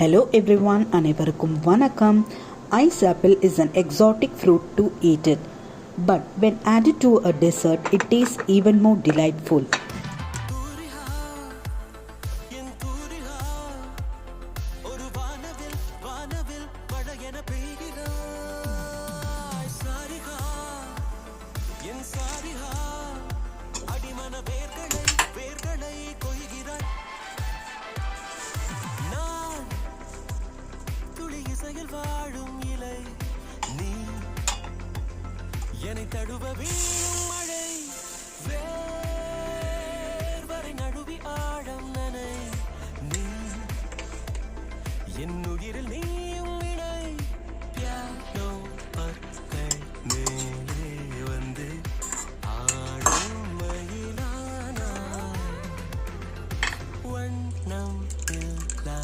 Hello everyone, அனைவருக்கும் வணக்கம் Ice apple is an exotic fruit to eat it. But when added to a dessert, it tastes even more delightful. துளி வாழும் இலை. நீ என்னை தடுவ வீணும் மழை. வேர்வரை நடுவி ஆழம் நனை. நீ என் உயிரில் நீயும் இணை. பியானோ பற்கள் மேலே வந்து ஆடும் மயிலானா வண்ணம் இல்லா